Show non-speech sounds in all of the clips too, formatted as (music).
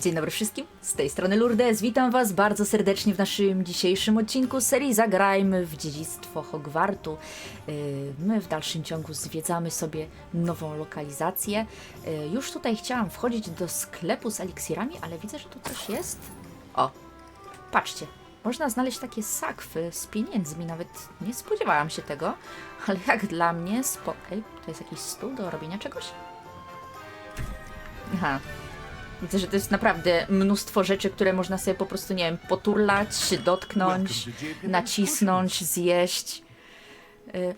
Dzień dobry wszystkim, z tej strony Lourdes. Witam Was bardzo serdecznie w naszym dzisiejszym odcinku serii Zagrajmy w dziedzictwo Hogwartu. Yy, My w dalszym ciągu zwiedzamy sobie nową lokalizację. Yy, Już tutaj chciałam wchodzić do sklepu z eliksirami, ale widzę, że tu coś jest. O, patrzcie, można znaleźć takie sakwy z pieniędzmi, nawet nie spodziewałam się tego, ale jak dla mnie spoko. Ej, to jest jakiś stół do robienia czegoś? Aha, Widzę, że to jest naprawdę mnóstwo rzeczy, które można sobie po prostu, nie wiem, poturlać, dotknąć, nacisnąć, zjeść. Y...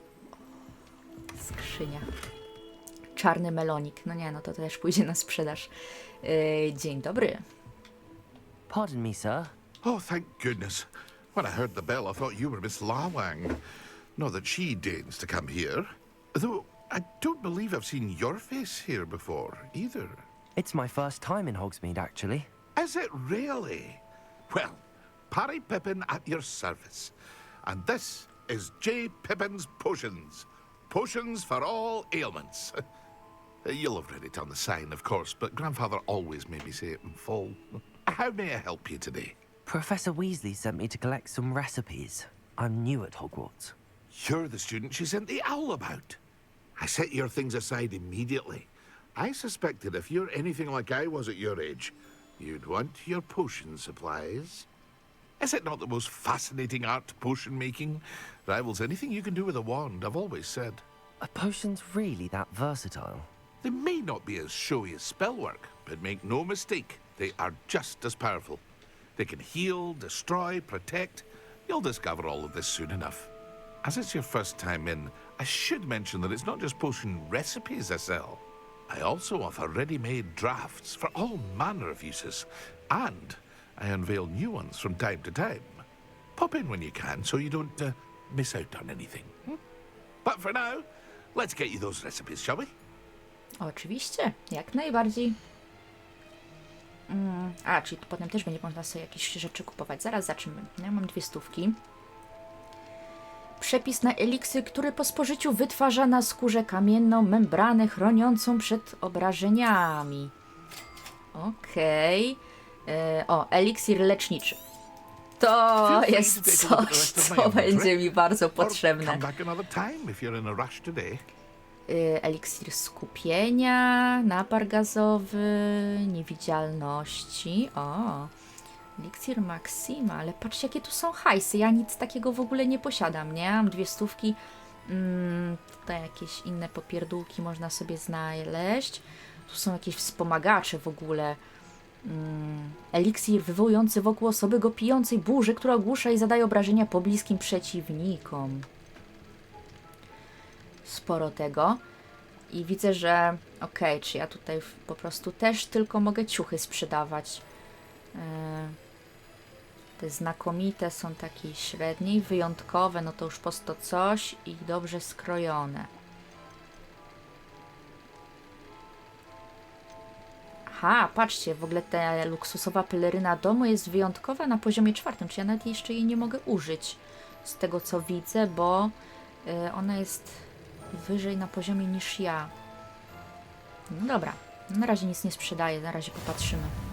Skrzynia. Czarny melonik. No nie, no to też pójdzie na sprzedaż. Y... Dzień dobry. Pardon me, sir. Oh, thank goodness. When I heard the bell, I thought you were Miss Lawang. Not that she deigns to come here. Though I don't believe I've seen your face here before, either. It's my first time in Hogsmeade, actually. Is it really? Well, Parry Pippin at your service. And this is J. Pippin's Potions. Potions for all ailments. (laughs) You'll have read it on the sign, of course, but Grandfather always made me say it in full. (laughs) How may I help you today? Professor Weasley sent me to collect some recipes. I'm new at Hogwarts. You're the student she sent the owl about. I set your things aside immediately. I suspected if you're anything like I was at your age, you'd want your potion supplies. Is it not the most fascinating art, potion making? Rivals anything you can do with a wand, I've always said. Are potions really that versatile? They may not be as showy as spellwork, but make no mistake, they are just as powerful. They can heal, destroy, protect. You'll discover all of this soon enough. As it's your first time in, I should mention that it's not just potion recipes I sell. I also offer ready made drafts for all manner of uses, and I unveil new ones from time to time. Pop in when you can so you don't uh, miss out on anything. hmm? But for now, let's get you those recipes, shall we? Oczywiście, jak najbardziej. Mm, a, czyli tu potem też będzie można sobie jakieś rzeczy kupować. Zaraz zaczniemy. Ja mam dwie stówki. Przepis na eliksir, który po spożyciu wytwarza na skórze kamienną membranę chroniącą przed obrażeniami. Okej. E, O, eliksir leczniczy. To jest coś, co będzie mi bardzo potrzebne. Y, eliksir skupienia, napar gazowy, niewidzialności. O, eliksir Maxima, ale patrzcie jakie tu są hajsy. Ja nic takiego w ogóle nie posiadam, nie? Mam dwie stówki. Mm, tutaj jakieś inne popierdółki można sobie znaleźć. Tu są jakieś wspomagacze w ogóle. Mm, eliksir wywołujący wokół osoby go pijącej burzy, która ogłusza i zadaje obrażenia pobliskim przeciwnikom sporo tego. I widzę, że okej, czy ja tutaj po prostu też tylko mogę ciuchy sprzedawać. E, Te znakomite są takie średnie i wyjątkowe, no to już po 100 coś i dobrze skrojone. Aha, patrzcie, w ogóle ta luksusowa peleryna domu jest wyjątkowa na poziomie czwartym, czy ja nawet jeszcze jej nie mogę użyć z tego co widzę, bo y, ona jest wyżej na poziomie niż ja. No dobra, na razie nic nie sprzedaję, na razie popatrzymy.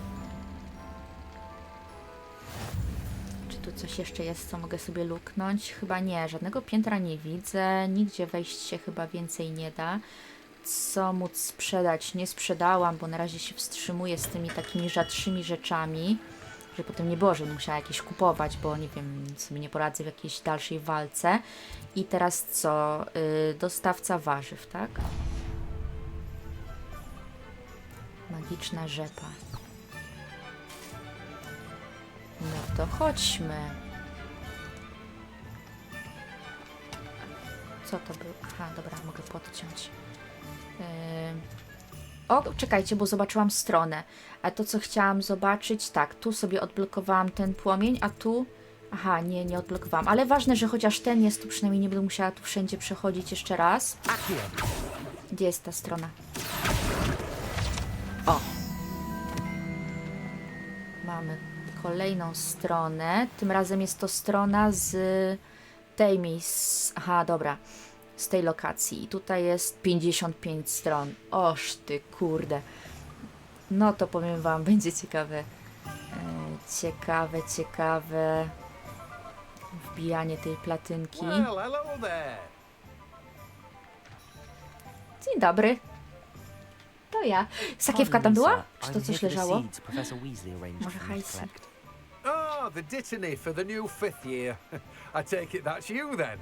Tu coś jeszcze jest, co mogę sobie luknąć? Chyba nie, żadnego piętra nie widzę, nigdzie wejść się chyba więcej nie da. Co móc sprzedać? Nie sprzedałam, bo na razie się wstrzymuję z tymi takimi rzadszymi rzeczami, że potem nie było, żebym musiała jakieś kupować, bo nie wiem, sobie nie poradzę w jakiejś dalszej walce. I teraz co? Y, dostawca warzyw, tak? Magiczna rzepa. To chodźmy. Co to było? Aha, dobra, mogę podciąć. Ym. O, czekajcie, bo zobaczyłam stronę. A to, co chciałam zobaczyć, tak, tu sobie odblokowałam ten płomień, a tu... Aha, nie, nie odblokowałam. Ale ważne, że chociaż ten jest, tu przynajmniej nie będę musiała tu wszędzie przechodzić jeszcze raz. Gdzie jest ta strona? O! Mamy kolejną stronę. Tym razem jest to strona z tej miejsc. Aha, dobra. Z tej lokacji. I tutaj jest 55 stron. Oż ty, kurde. No to powiem wam, (laughs) będzie ciekawe. E, ciekawe, ciekawe. Wbijanie tej platynki. Dzień dobry. To ja. Sakiewka tam była? Czy to coś leżało? Może hajsy. Oh, the dittany for the new fifth year. (laughs) I take it that's you then.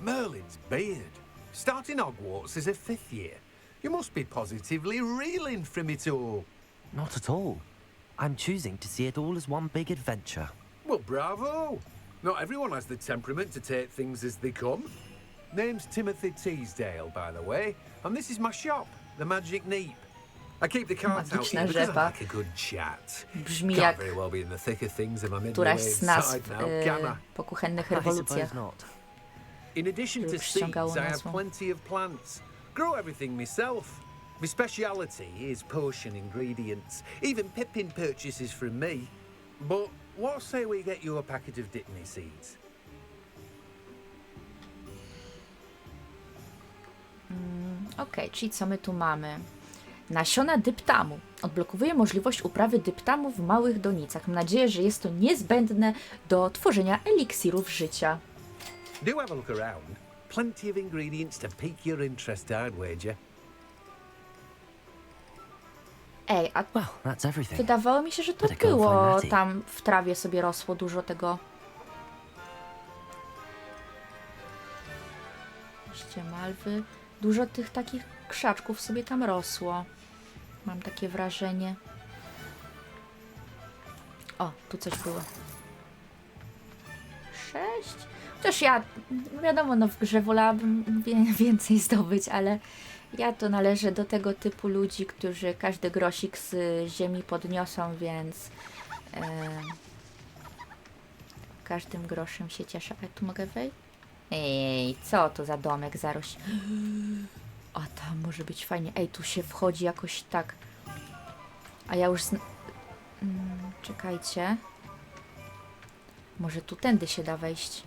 Merlin's beard. Starting Hogwarts as a fifth year. You must be positively reeling from it all. Not at all. I'm choosing to see it all as one big adventure. Well, bravo. Not everyone has the temperament to take things as they come. Name's Timothy Teasdale, by the way, and this is my shop, the Magic Neep. I keep the carts out Magiczna here because I rzepa. like a good chat. Brzmi Can't jak very well be in the thick of things if I'm in któraś the z nazw side now, uh, e, can I? po kuchennych I rewolucjach. suppose not. In addition to Już seeds, ściągało I have nazwą. plenty of plants. Grow everything myself. My speciality is potion ingredients. Even Pippin purchases from me. But what say we get you a packet of Dittany seeds? Mm, okej, czyli co my tu mamy? Nasiona dyptamu. Odblokowuje możliwość uprawy dyptamu w małych donicach. Mam nadzieję, że jest to niezbędne do tworzenia eliksirów życia. Do have a look around. Plenty of ingredients to pique your interest, I'd wager. Ej, a Well, that's everything. wydawało mi się, że to Better go and było find tam w trawie sobie rosło dużo tego. Liście malwy. Dużo tych takich krzaczków sobie tam rosło. Mam takie wrażenie. O, tu coś było. Sześć? Chociaż ja, wiadomo, no w grze wolałabym więcej zdobyć, ale ja to należę do tego typu ludzi, którzy każdy grosik z ziemi podniosą, więc e, każdym groszem się cieszę. A tu mogę wejść? Ej, co to za domek zaroś? A tam może być fajnie. Ej, tu się wchodzi jakoś tak. A ja już. Zn- mm, czekajcie. Może tu tędy się da wejść.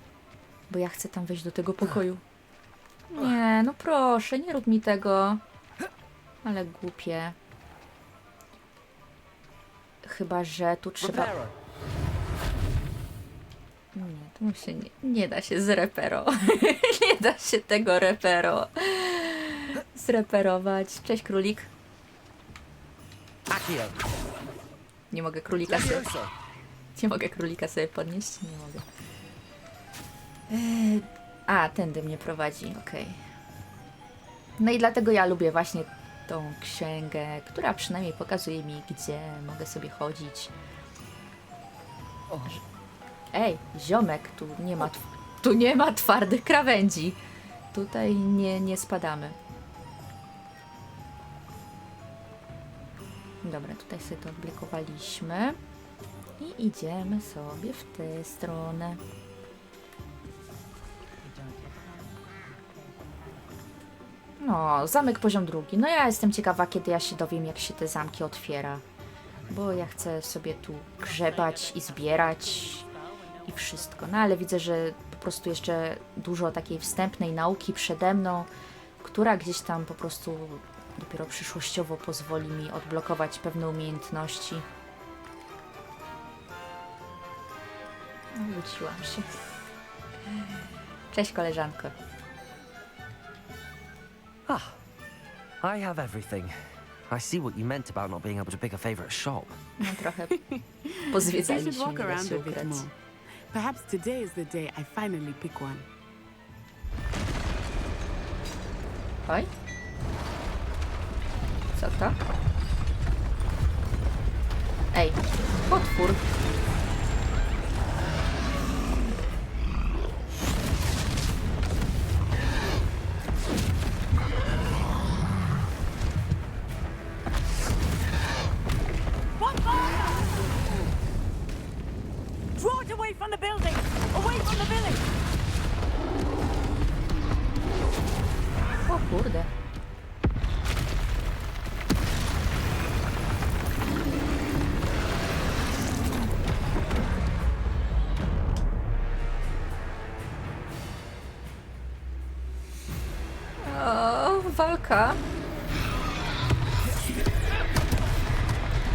Bo ja chcę tam wejść do tego pokoju. Nie, no proszę, nie rób mi tego. Ale głupie. Chyba, że tu trzeba. Nie, tu się nie, nie da się zrepero. (laughs) nie da się tego repero zreperować. Cześć królik. Accio. Nie mogę królika sobie, nie mogę królika sobie podnieść. Nie mogę. Eee, a, tędy mnie prowadzi, okej. No i dlatego ja lubię właśnie tą księgę, która przynajmniej pokazuje mi, gdzie mogę sobie chodzić. Ej, ziomek, tu nie ma, tu nie ma twardych krawędzi. Tutaj nie, nie spadamy. Dobra, tutaj sobie to odblokowaliśmy. I idziemy sobie w tę stronę. No, zamek poziom drugi. No ja jestem ciekawa, kiedy ja się dowiem, jak się te zamki otwiera. Bo ja chcę sobie tu grzebać i zbierać i wszystko. No ale widzę, że po prostu jeszcze dużo takiej wstępnej nauki przede mną, która gdzieś tam po prostu dopiero przyszłościowo pozwoli mi odblokować pewne umiejętności. No, Wróciłam się. Cześć koleżanko. Ah, I have everything. I see what you meant about not being able to pick a favorite shop. No trochę We should pozwiedzaliśmy, walk around się a bit more. Perhaps today is the day I finally pick one. Oj. Co to? Ej, potwór.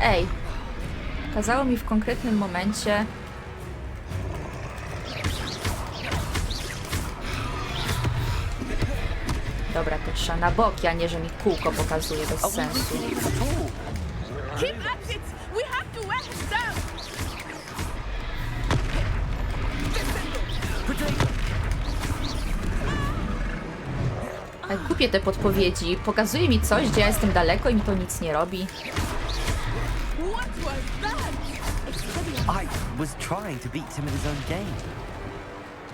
Ej, kazało mi w konkretnym momencie. Dobra, to trzeba na boki, a nie, że mi kółko pokazuje bez sensu. Ale kupię te podpowiedzi. Pokazuje mi coś, gdzie ja jestem daleko i mi to nic nie robi. What was that? I was trying to beat him in his own game.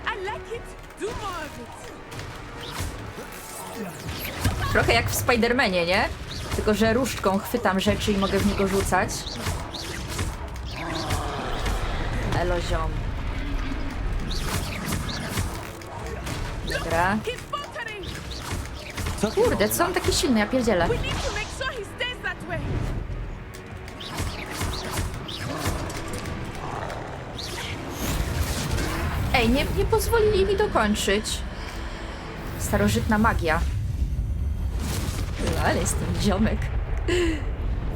I like it. Do more of it. Trochę jak w Spidermanie, nie? Tylko, że różdżką chwytam rzeczy i mogę w niego rzucać. Elo ziom. Dobra. Faltering. Kurde, co on taki silny, ja pierdzielę. We need to make sure he stays that way. Ej, nie, nie pozwolili mi dokończyć. Starożytna magia. Ale jestem ziomek.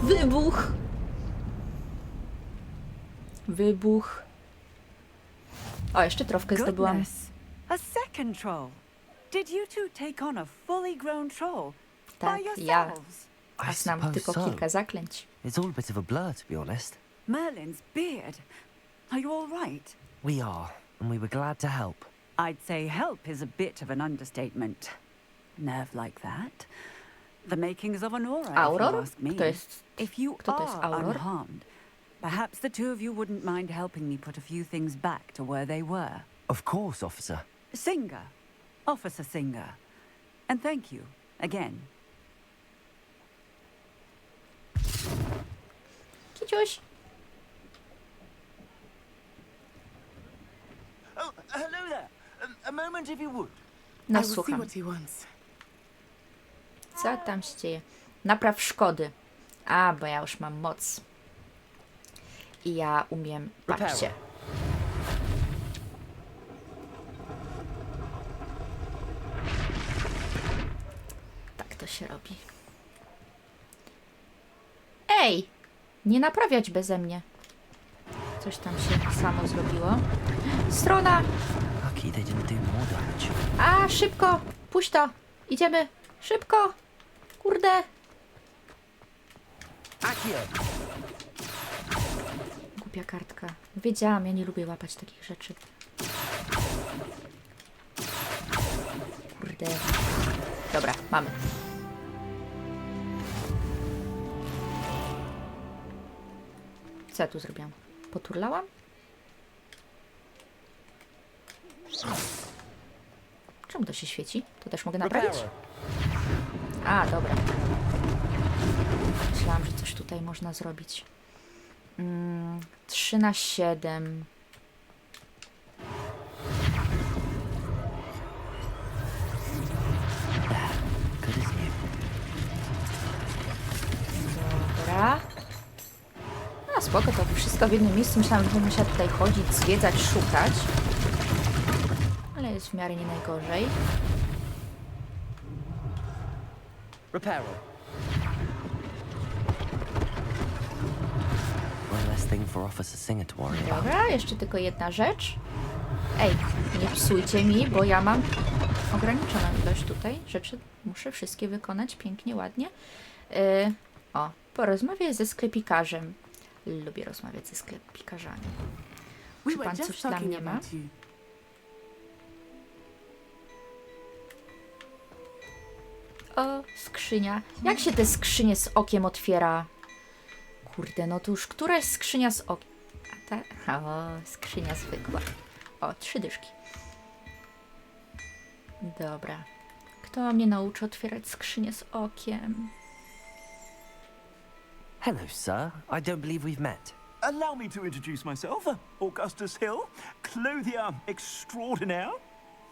Wybuch. Wybuch. O, jeszcze trofkę zdobyłam. Goodness, a second troll. Did you two take on a fully grown troll Tak, by ja. yourselves? A I znam suppose tylko so. kilka zaklęć. It's all a bit of a blur, to be honest. Merlin's beard. Are you all right? We are, and we were glad to help. I'd say help is a bit of an understatement. Nerve like that. The makings of an aura, if Auror? you ask me. Kto jest... If you Kto to jest are Auror? unharmed, perhaps the two of you wouldn't mind helping me put a few things back to where they were. Of course, officer. Singer. Officer Singer. And thank you, again. Kiciuś. Oh, hello there. A, a moment, if you would. No I will see słucham. what he wants. Co tam się dzieje? Napraw szkody. A, bo ja już mam moc. I ja umiem... Patrzcie. Się robi. Ej! Nie naprawiać beze mnie. Coś tam się samo zrobiło. Strona! A, szybko! Puść to! Idziemy! Szybko! Kurde! Głupia kartka. Wiedziałam, ja nie lubię łapać takich rzeczy. Kurde. Dobra, mamy. Co ja tu zrobiłam? Poturlałam? Czemu to się świeci? To też mogę naprawić? A, dobra. Myślałam, że coś tutaj można zrobić. Mm, 3 na 7. Good as new. Dobra. Spoko, to wszystko w jednym miejscu. Myślałam, że będę musiała tutaj chodzić, zwiedzać, szukać. Ale jest w miarę nie najgorzej. Reparo. One less thing for Officer Singer to worry about. Dobra, jeszcze tylko jedna rzecz. Ej, nie psujcie mi, bo ja mam ograniczoną ilość tutaj rzeczy. Muszę wszystkie wykonać pięknie, ładnie. Yy, o, porozmawiaj ze sklepikarzem. Lubię rozmawiać ze sklepikarzami. Czy pan coś dla mnie ma? O, skrzynia. Jak się te skrzynie z okiem otwiera? Kurde, no to już któraś skrzynia z okiem. A ta. O, skrzynia zwykła. O, trzy dyszki. Dobra. Kto mnie nauczy otwierać skrzynię z okiem? Hello, sir. I don't believe we've met. Allow me to introduce myself. uh, Augustus Hill, clothier extraordinaire.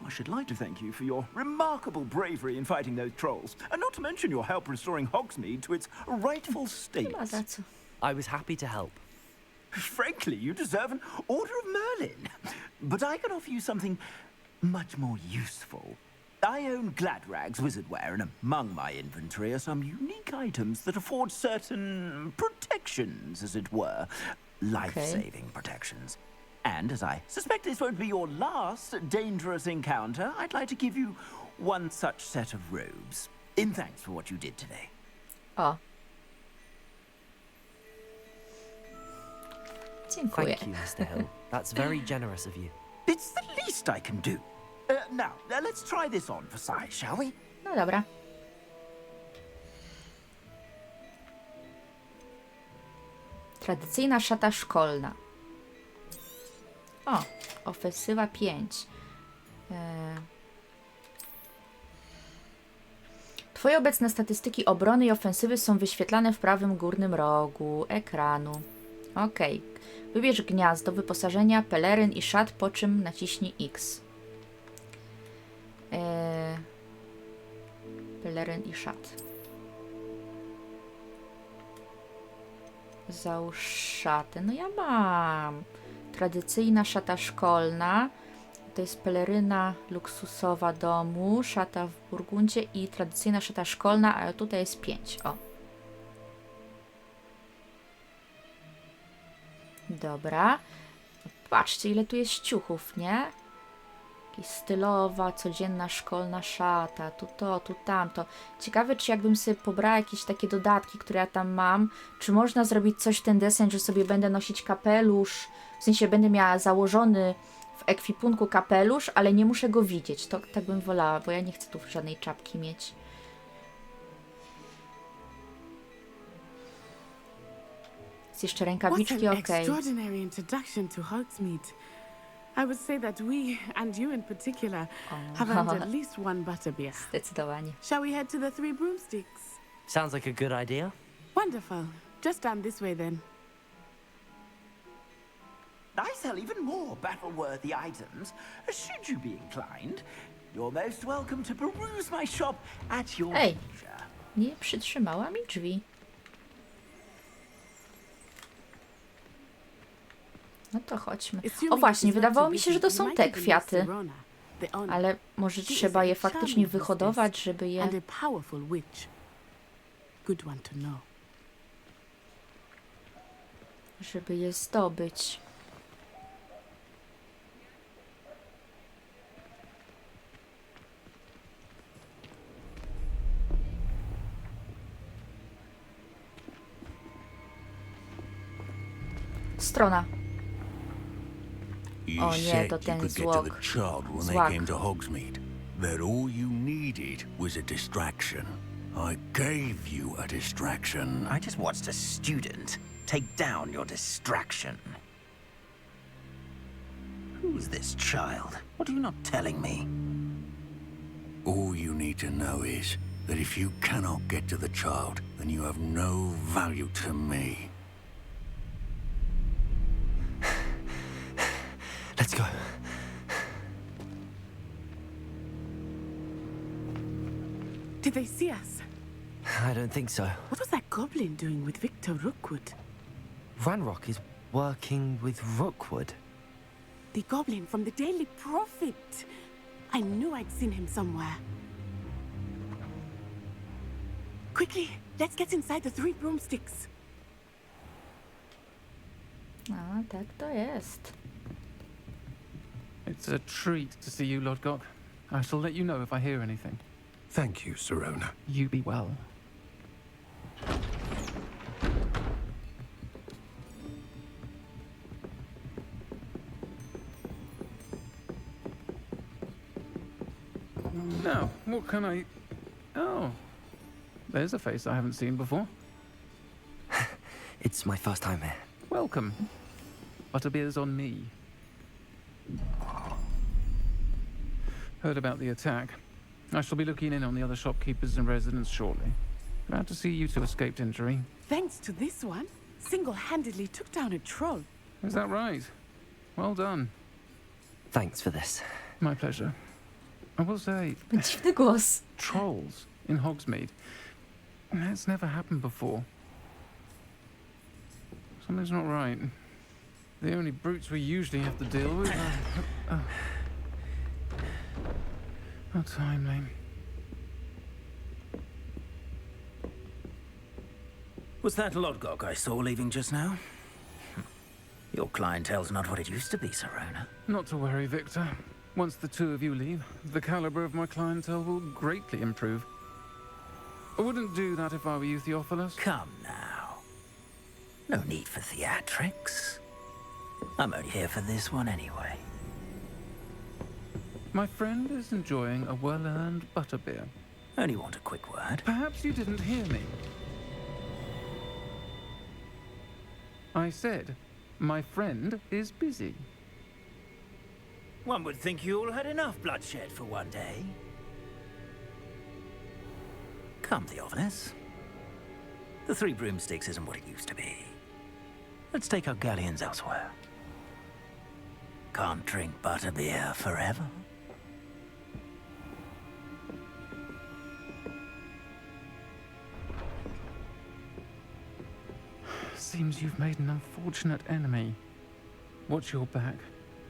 I should like to thank you for your remarkable bravery in fighting those trolls, and not to mention your help restoring Hogsmeade to its rightful state. Chyba? I was happy to help. Frankly, you deserve an Order of Merlin. But I can offer you something much more useful. I own Gladrags Wizardwear, and among my inventory are some unique items that afford certain protections, as it were. Life saving protections. And as I suspect this won't be your last dangerous encounter, I'd like to give you one such set of robes. In thanks for what you did today. Ah. Dziękuję. Thank you, (laughs) Mr. Hill. That's very generous of you. It's the least I can do. Uh, now, uh, let's try this on for size, shall we? No dobra. Tradycyjna szata szkolna. O, ofensywa 5. E... Twoje obecne statystyki obrony i ofensywy są wyświetlane w prawym górnym rogu ekranu. Ok. Wybierz gniazdo wyposażenia, peleryn i szat, po czym naciśnij X. E... Peleryn i szat. Załóż szatę. No ja mam. Tradycyjna szata szkolna. To jest peleryna luksusowa domu, szata w Burgundzie i tradycyjna szata szkolna, ale tutaj jest 5. O. Dobra. Patrzcie, ile tu jest ciuchów, nie? Stylowa, codzienna szkolna szata, tu to, tu tamto. Ciekawe, czy jakbym sobie pobrała jakieś takie dodatki, które ja tam mam, czy można zrobić coś w ten desen, że sobie będę nosić kapelusz, w sensie będę miała założony w ekwipunku kapelusz, ale nie muszę go widzieć. To tak bym wolała, bo ja nie chcę tu żadnej czapki mieć. Jest jeszcze rękawiczki, an I would say that we, and you in particular, oh. have earned at (laughs) least one butterbeer. Zdecydowanie. Shall we head to the Three Broomsticks? Sounds like a good idea. Wonderful. Just down this way then. I sell even more battle-worthy items. Should you be inclined, you're most welcome to peruse my shop at your Hey. leisure. Nie przytrzymała mi drzwi. No to chodźmy. O właśnie, wydawało mi się, że to są te kwiaty. Ale może trzeba je faktycznie wyhodować, żeby je... żeby je zdobyć. Strona. You Oh, nie, said you ten could get to the zwłok. child when Zwłok. they came to Hogsmeade. That all you needed was a distraction. I gave you a distraction. I just watched a student take down your distraction. Who's this child? What are you not telling me? All you need to know is that if you cannot get to the child, then you have no value to me. Let's go. Did they see us? I don't think so. What was that goblin doing with Victor Rookwood? Ranrock is working with Rookwood. The goblin from the Daily Prophet. I knew I'd seen him somewhere. Quickly, let's get inside the Three Broomsticks. Ah, A, tak to jest. It's a treat to see you, Lodgok. I shall let you know if I hear anything. Thank you, Serona. You be well. Now, what can I... Oh, there's a face I haven't seen before. (laughs) It's my first time here. Welcome. Butterbeer's on me. Heard about the attack. I shall be looking in on the other shopkeepers and residents shortly. Glad to see you two escaped injury. Thanks to this one, single-handedly took down a troll. Is that right? Well done. Thanks for this. My pleasure. I will say, Dziwny głos. trolls in Hogsmeade. That's never happened before. Something's not right. The only brutes we usually have to deal with. are- uh, uh, How timely. Was that Lodgok I saw leaving just now? Your clientele's not what it used to be, Serona. Not to worry, Victor. Once the two of you leave, the caliber of my clientele will greatly improve. I wouldn't do that if I were you, Theophilus. Come now. No need for theatrics. I'm only here for this one anyway. My friend is enjoying a well-earned butterbeer. Only want a quick word. Perhaps you didn't hear me. I said, my friend is busy. One would think you all had enough bloodshed for one day. Come, Theophilus. The Three Broomsticks isn't what it used to be. Let's take our galleons elsewhere. Can't drink butterbeer forever. Seems you've made an unfortunate enemy. Watch your back.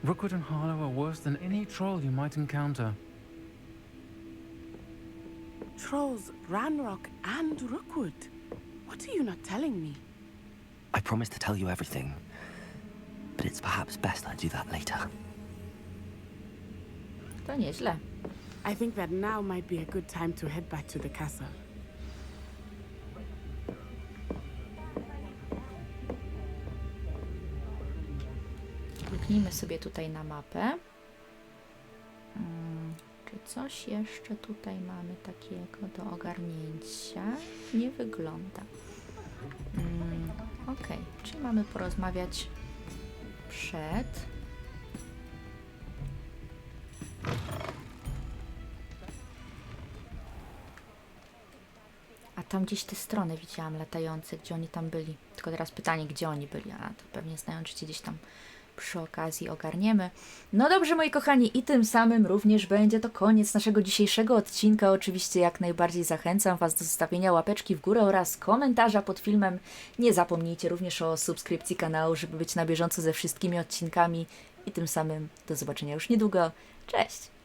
Rookwood and Harlow are worse than any troll you might encounter. Trolls, Ranrock, and Rookwood. What are you not telling me? I promised to tell you everything. But it's perhaps best I do that later. To nieźle. I think that now might be a good time to head back to the castle. Kliknijmy sobie tutaj na mapę. Mm, Czy coś jeszcze tutaj mamy takiego do ogarnięcia? Nie wygląda. Mm, ok, czyli mamy porozmawiać przed. A tam gdzieś te strony widziałam latające, gdzie oni tam byli. Tylko teraz pytanie, gdzie oni byli, a to pewnie znając się gdzieś tam przy okazji ogarniemy. No dobrze, moi kochani, i tym samym również będzie to koniec naszego dzisiejszego odcinka. Oczywiście jak najbardziej zachęcam Was do zostawienia łapeczki w górę oraz komentarza pod filmem. Nie zapomnijcie również o subskrypcji kanału, żeby być na bieżąco ze wszystkimi odcinkami. I tym samym do zobaczenia już niedługo. Cześć!